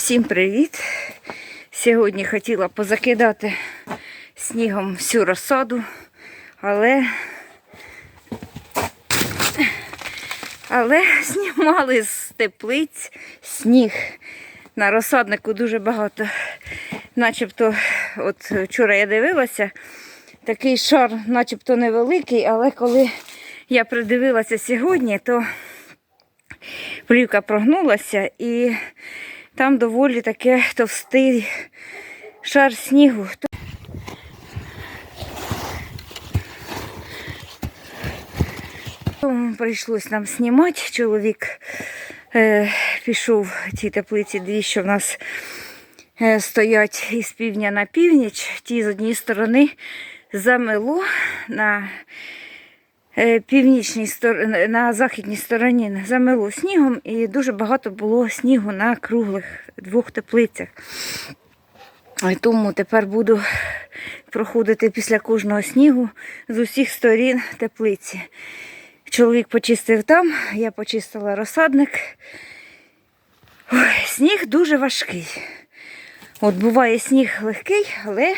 Всім привіт! Сьогодні хотіла позакидати снігом всю розсаду, але, але знімали з теплиць сніг. На розсаднику дуже багато. Начебто, от вчора я дивилася, такий шар, начебто невеликий, але коли я придивилася сьогодні, то плівка прогнулася і там доволі таке товстий шар снігу. Прийшлось нам знімати. Чоловік е, пішов ті теплиці, дві, що в нас е, стоять із півдня на північ. Ті з однієї сторони замело на північній стороні, на західній стороні замело снігом і дуже багато було снігу на круглих двох теплицях. Тому тепер буду проходити після кожного снігу з усіх сторін теплиці. Чоловік почистив там, я почистила розсадник. Ой, сніг дуже важкий. От буває сніг легкий, але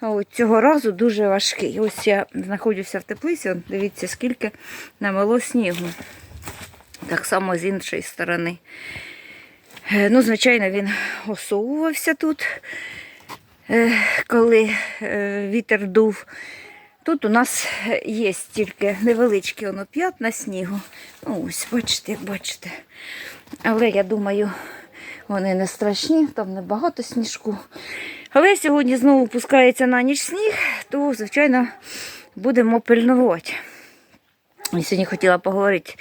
от цього разу дуже важкий. Ось я знаходжуся в теплиці, от дивіться, скільки намело снігу. Так само з іншої сторони. Е, Ну, звичайно, він осовувався тут, е, коли е, вітер дув. Тут у нас є тільки невеличкі воно п'ятна снігу. Ну, ось, бачите, як бачите. Але я думаю, вони не страшні, там небагато сніжку. Але сьогодні знову пускається на ніч сніг, то, звичайно, будемо пильнувати. Я сьогодні хотіла поговорити,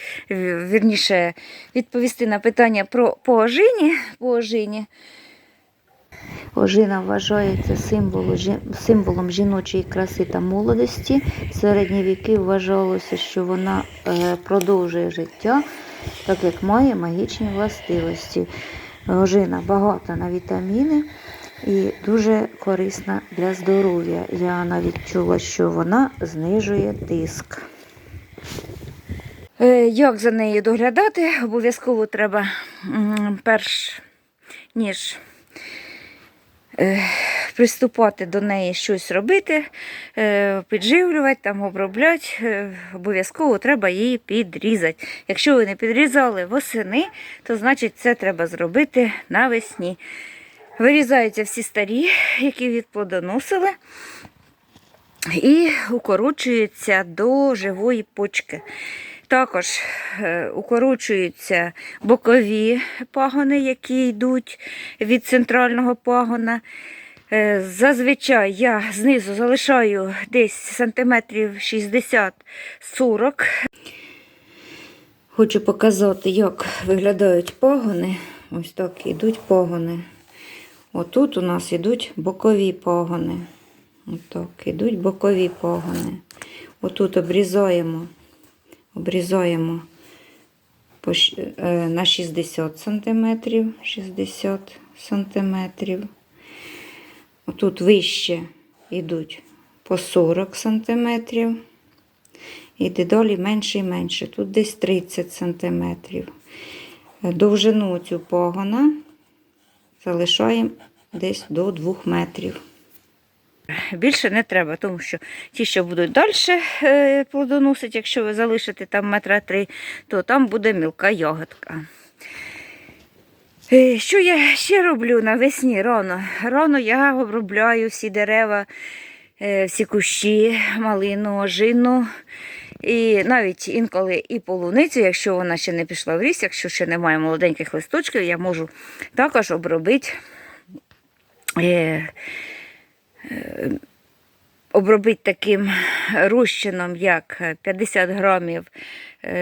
вірніше, відповісти на питання про по ожині. По ожині. Ожина вважається символом, символом жіночої краси та молодості. В середні віки вважалося, що вона е, продовжує життя, так як має магічні властивості. Ожина багата на вітаміни і дуже корисна для здоров'я. Я навіть чула, що вона знижує тиск. Е, Як за нею доглядати? Обов'язково треба перш ніж е, приступати до неї щось робити, е, підживлювати, там, обробляти, обов'язково треба її підрізати. Якщо ви не підрізали восени, то значить це треба зробити навесні. Вирізаються всі старі, які відплодоносили, і укорочуються до живої почки. Також е, укорочуються бокові пагони, які йдуть від центрального пагона. Е, Зазвичай я знизу залишаю десь сантиметрів 60-40. Хочу показати, як виглядають пагони. Ось так йдуть пагони. Отут у нас йдуть бокові пагони. Отак, йдуть бокові пагони. Отут обрізаємо обрізаємо е, на 60 сантиметрів, 60 сантиметрів. Тут вище йдуть по 40 сантиметрів. І дедалі менше і менше. Тут десь 30 сантиметрів. Е, Довжину цю погона залишаємо десь до 2 метрів. Більше не треба, тому що ті, що будуть далі е, плодоносити, якщо ви залишите там метра три, то там буде мілка ягодка. Е, Що я ще роблю навесні рано? Рано я обробляю всі дерева, е, всі кущі, малину, ожину. І навіть інколи і полуницю, якщо вона ще не пішла в ріс, якщо ще немає молоденьких листочків, я можу також обробити. е, обробити таким розчином, як 50 грамів е,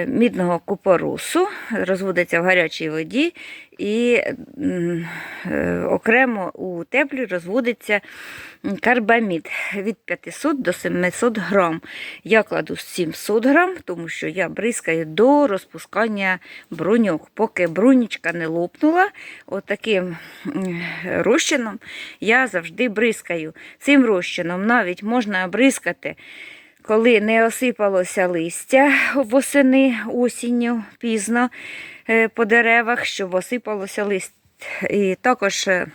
мідного купоросу, розводиться в гарячій воді, і е, окремо у теплі розводиться карбамід від 500 до 700 грам. Я кладу 700 грам, тому що я бризкаю до розпускання бруньок. Поки брунічка не лопнула, отаким розчином я завжди бризкаю. Цим розчином навіть можна бризкати, коли не осипалося листя восени, осінню, пізно е, по деревах, щоб осипалося листя. І також е,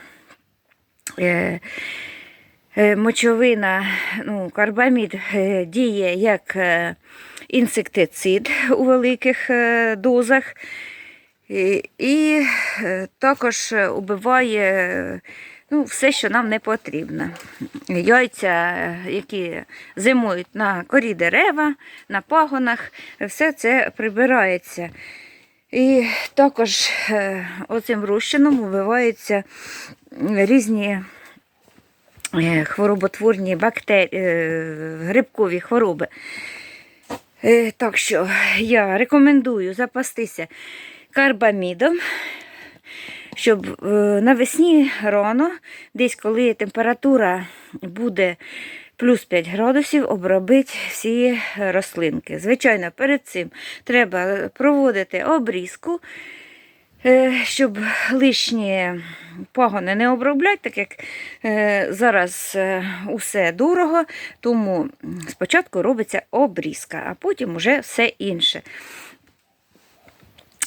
е, мочовина, ну, карбамід діє як інсектицид у великих дозах. І, також убиває ну, все, що нам не потрібно. Яйця, е, які зимують на корі дерева, на пагонах, все це прибирається. І також е, оцим розчином вбиваються різні е, хвороботворні бактерії, грибкові хвороби. Так що я рекомендую запастися карбамідом, щоб е, навесні рано, десь коли температура буде плюс 5 градусів, обробити всі рослинки. Звичайно, перед цим треба проводити обрізку, е, щоб лишні пагони не обробляти, так як е, зараз усе дорого, тому спочатку робиться обрізка, а потім вже все інше.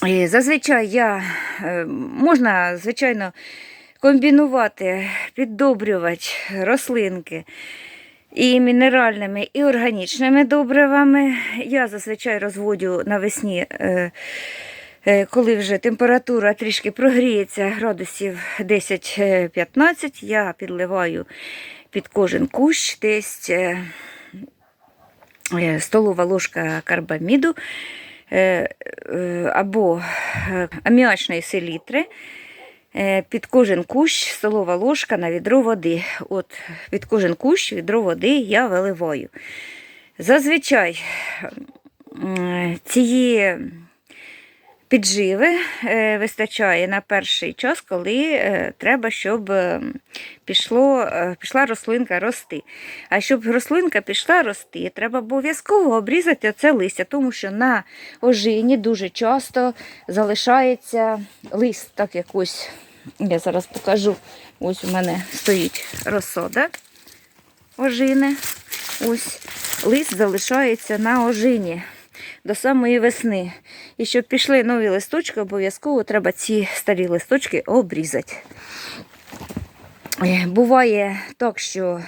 Зазвичай я е, можна, звичайно, комбінувати, піддобрювати рослинки і мінеральними, і органічними добривами. Я зазвичай розводю навесні, е, е, коли вже температура трішки прогріється, градусів 10-15, я підливаю під кожен кущ десь столова ложка карбаміду або е, аміачної селітри. Е, Під кожен кущ столова ложка на відро води. От під кожен кущ відро води я виливаю. Зазвичай цієї підживи е, вистачає на перший час, коли е, треба, щоб е, пішло, пішла рослинка рости. А щоб рослинка пішла рости, треба обов'язково обрізати це листя, тому що на ожині дуже часто залишається лист, так як ось я зараз покажу. Ось у мене стоїть розсода ожини. Ось лист залишається на ожині до самої весни. І щоб пішли нові листочки, обов'язково треба ці старі листочки обрізати. Е, Буває так, що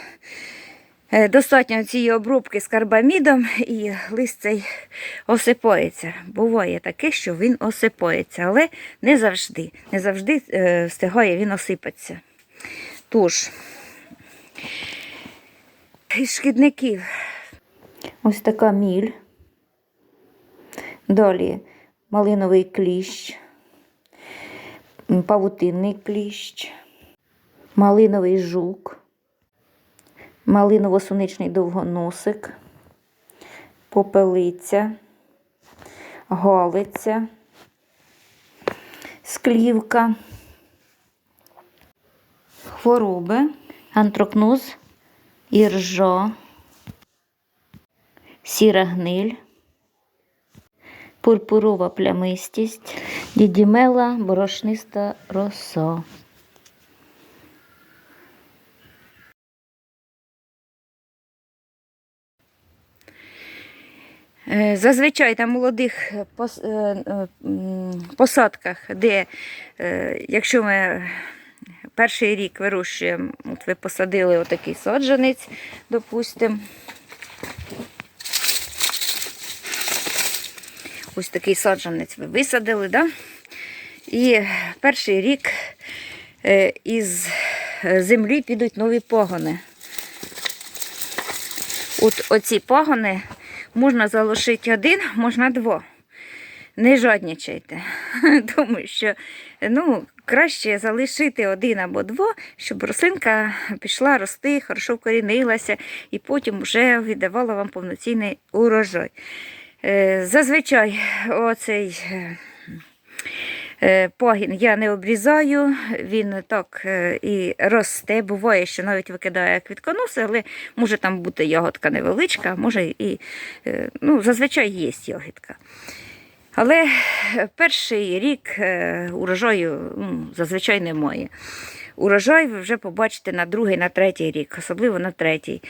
е, достатньо цієї обробки з карбамідом і лист цей осипається. Буває таке, що він осипається, але не завжди. Не завжди е, встигає він осипатися. Тож, із шкідників ось така міль. Далі. Малиновий кліщ, павутинний кліщ, малиновий жук, малиново-суничний довгоносик, попелиця, галиця, склівка, хвороби, антрокноз, іржа, сіра гниль пурпурова плямистість, дідімела, борошниста роса. Е, Зазвичай на молодих е, е, посадках, де якщо ми перший рік вирощуємо, от ви посадили отакий саджанець, допустимо, Ось такий саджанець ви висадили, да? і перший рік е, із землі підуть нові пагони. От оці пагони можна залишити один, можна два. Не жаднічайте, тому що ну, краще залишити один або два, щоб рослинка пішла рости, хорошо вкорінилася і потім вже віддавала вам повноцінний урожай. Е, Зазвичай оцей е, е, пагін я не обрізаю, він так і росте. Буває, що навіть викидає квітконоси, але може там бути ягодка невеличка, може і ну, зазвичай є ягідка. Але перший рік урожаю ну, зазвичай немає. Урожай ви вже побачите на другий, на третій рік, особливо на третій.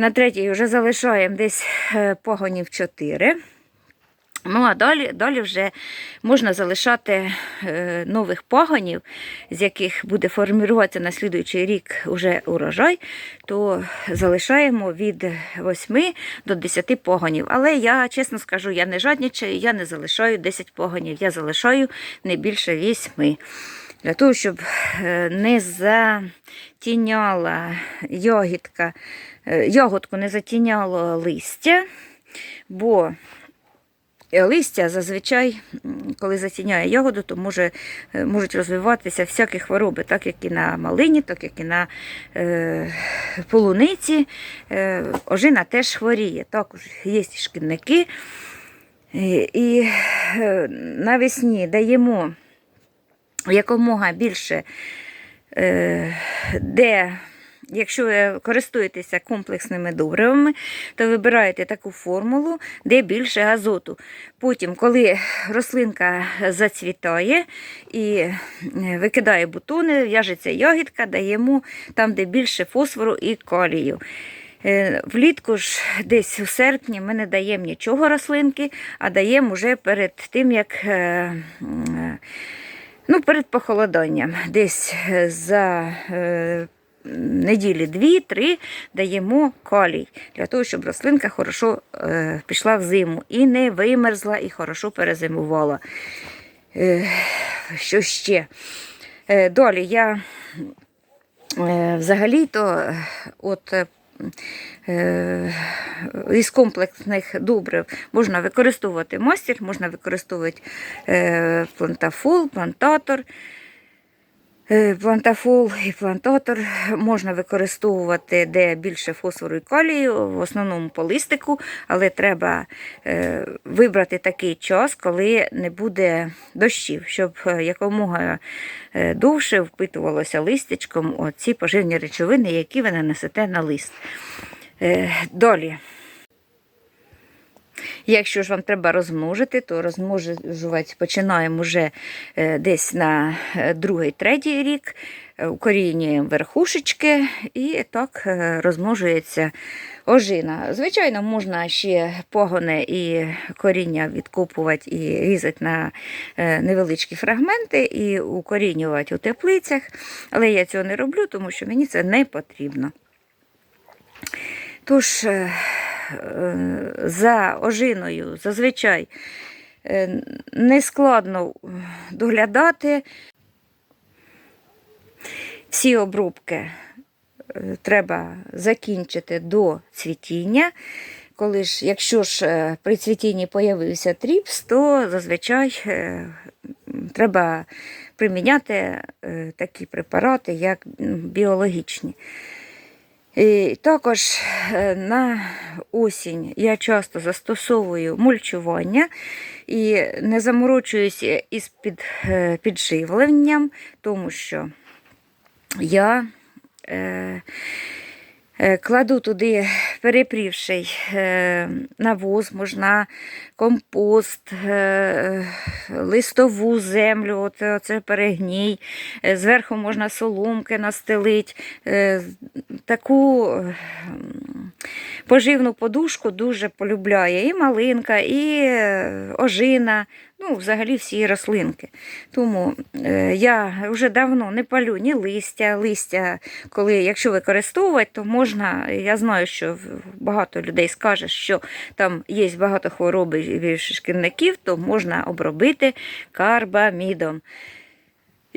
На третій вже залишаємо десь е, погонів 4. Ну, а далі, далі вже можна залишати е, нових пагонів, з яких буде формуватися на слідуючий рік уже урожай, то залишаємо від 8 до 10 пагонів. Але я чесно скажу, я не жадничаю, я не залишаю 10 пагонів, я залишаю не більше 8. Для того, щоб е, не затіняла ягідка, е, ягодку не затіняло листя, бо Е, Листя зазвичай, коли затіняє ягоду, то може, е, можуть розвиватися всякі хвороби, так як і на малині, так як і на е, полуниці. Е, ожина теж хворіє. Також є шкідники. І, е, навесні даємо якомога більше, е, де Якщо ви користуєтеся комплексними добривами, то вибираєте таку формулу, де більше азоту. Потім, коли рослинка зацвітає і е, викидає бутони, в'яжеться ягідка, даємо там, де більше фосфору і калію. Е, Влітку ж десь у серпні ми не даємо нічого рослинки, а даємо вже перед тим, як ну, перед похолоданням. Десь е, за е, неділі дві-три даємо калій для того, щоб рослинка хорошо е, пішла в зиму і не вимерзла, і хорошо перезимувала. Е, що ще? Е, далі я е, взагалі-то е, от. Е, Із комплексних добрив можна використовувати мастер, можна використовувати е, плантафол, плантатор. Е, Плантафол і плантатор можна використовувати де більше фосфору і калію, в основному по листику, але треба е, вибрати такий час, коли не буде дощів, щоб е, якомога довше впитувалося листячком оці поживні речовини, які ви нанесете на лист. Далі. Якщо ж вам треба розмножити, то розмножувати починаємо вже е, десь на е, другий, третій рік, Е, укорінюємо верхушечки і так розмножується ожина. Звичайно, можна ще погони і коріння відкопувати і різати на невеличкі фрагменти і укорінювати у теплицях, але я цього не роблю, тому що мені це не потрібно. Тож, за ожиною зазвичай е, нескладно доглядати. Всі обробки е, треба закінчити до цвітіння. Коли ж, якщо ж е, при цвітінні появився тріпс, то зазвичай е, треба приміняти е, такі препарати, як біологічні. І також е, на осінь я часто застосовую мульчування і не заморочуюся із під, е, підживленням, тому що я е, кладу туди перепрівший е, навоз, можна компост, е, листову землю, оце, перегній, Е, зверху можна соломки настелити. Е, таку е, поживну подушку дуже полюбляє і малинка, і е, ожина, ну, взагалі всі рослинки. Тому е, я вже давно не палю ні листя. Листя, коли, якщо використовувати, то можна, я знаю, що багато людей скаже, що там є багато хвороб і шкідників, то можна обробити карбамідом.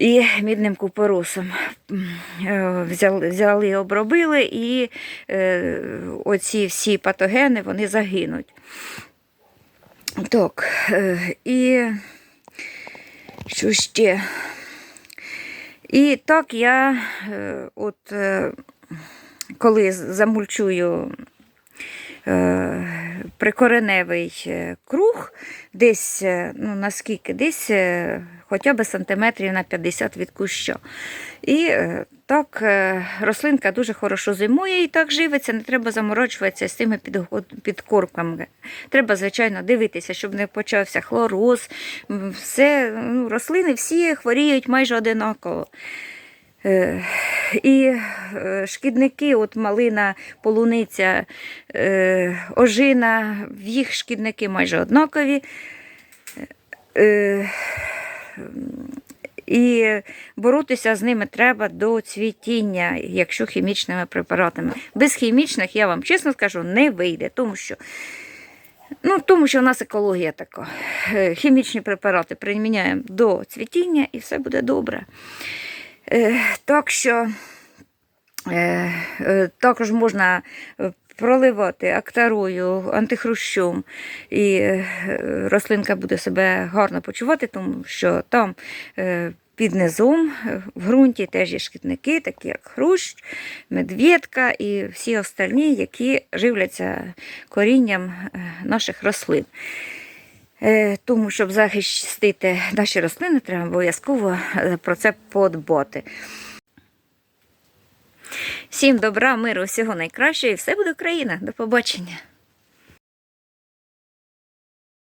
І мідним купоросом е, взяли, обробили, і е, оці всі патогени вони загинуть. Так, е, і що ще? І так я, от коли замульчую прикореневий е, круг, десь, е, ну наскільки, десь е, хоча б сантиметрів на 50 від куща. І е, так е, рослинка дуже хорошо зимує і так живиться, не треба заморочуватися з підго- підкорками. Треба, звичайно, дивитися, щоб не почався хлороз. Все, ну, рослини всі хворіють майже одинаково. Е, І е, шкідники, от малина, полуниця, е, ожина, їх шкідники майже однакові. І боротися з ними треба до цвітіння, якщо хімічними препаратами. Без хімічних, я вам чесно скажу, не вийде, тому що, ну, тому що в нас екологія така. Хімічні препарати приміняємо до цвітіння і все буде добре. Е, Так що е, е, також можна проливати актарою, антихрущом, і рослинка буде себе гарно почувати, тому що там під низом в ґрунті теж є шкідники, такі як хрущ, медведка і всі остальні, які живляться корінням наших рослин. Е, Тому, щоб захистити наші рослини, треба обов'язково е, про це подбати. Всім добра, миру, всього найкращого і все буде Україна. До побачення.